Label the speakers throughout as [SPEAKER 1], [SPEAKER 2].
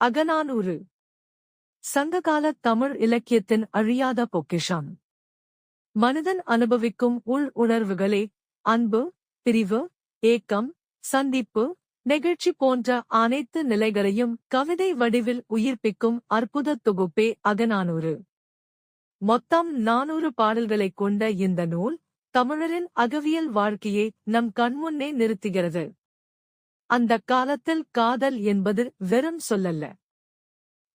[SPEAKER 1] அகநானூறு. சங்ககால தமிழ் இலக்கியத்தின் அழியாத பொக்கிஷம். மனிதன் அனுபவிக்கும் உள் உணர்வுகளே அன்பு பிரிவு ஏக்கம் சந்திப்பு நெகிழ்ச்சி போன்ற அனைத்து நிலைகளையும் கவிதை வடிவில் உயிர்ப்பிக்கும் அற்புத தொகுப்பே அகநானூறு. மொத்தம் நானூறு பாடல்களைக் கொண்ட இந்த நூல் தமிழரின் அகவியல் வாழ்க்கையை நம் கண்முன்னே நிறுத்துகிறது. அந்த காலத்தில் காதல் என்பது வெறும் சொல்லல்ல.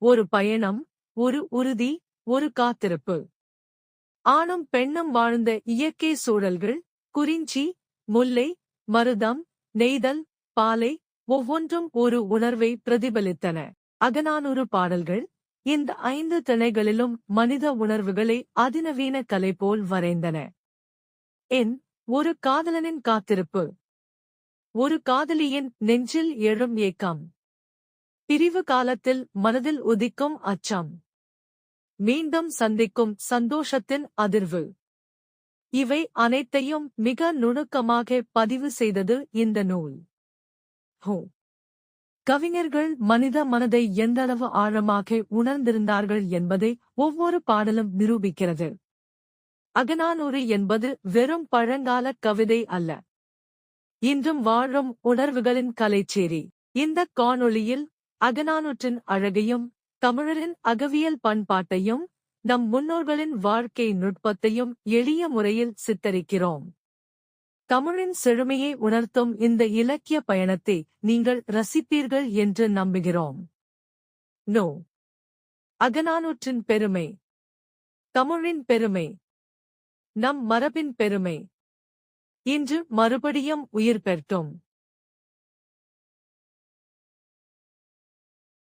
[SPEAKER 1] ஒரு பயணம் ஒரு உறுதி ஒரு காத்திருப்பு. ஆணும் பெண்ணும் வாழ்ந்த இயற்கை சூழல்கள் குறிஞ்சி முல்லை மருதம் நெய்தல் பாலை ஒவ்வொன்றும் ஒரு உணர்வை பிரதிபலித்தன. அகநானூறு பாடல்கள் இந்த ஐந்து திணைகளிலும் மனித உணர்வுகளை அதிநவீன கலை போல் வரைந்தன. என் ஒரு காதலனின் காத்திருப்பு. ஒரு காதலியின் நெஞ்சில் எழும் ஏக்கம். பிரிவு காலத்தில் மனதில் உதிக்கும் அச்சம். மீண்டும் சந்திக்கும் சந்தோஷத்தின் அதிர்வு. இவை அனைத்தையும் மிக நுணுக்கமாக பதிவு செய்தது இந்த நூல். ஹோ. கவிஞர்கள் மனித மனதை எந்தளவு ஆழமாக உணர்ந்திருந்தார்கள் என்பதை ஒவ்வொரு பாடலும் நிரூபிக்கிறது. அகநானூறு என்பது வெறும் பழங்கால கவிதை அல்ல. இன்றும் வாழும் உணர்வுகளின் கலைச்சேரி. இந்த காணொளியில் அகநானூற்றின் அழகையும் தமிழரின் அகவியல் பண்பாட்டையும் நம் முன்னோர்களின் வாழ்க்கை நுட்பத்தையும் எளிய முறையில் சித்தரிக்கிறோம். தமிழின் செழுமையை உணர்த்தும் இந்த இலக்கிய பயணத்தை நீங்கள் ரசிப்பீர்கள் என்று நம்புகிறோம். நோ. அகநானூற்றின் பெருமை. தமிழின் பெருமை. நம் மரபின் பெருமை. இன்று மறுபடியும் உயிர் பெற்றோம்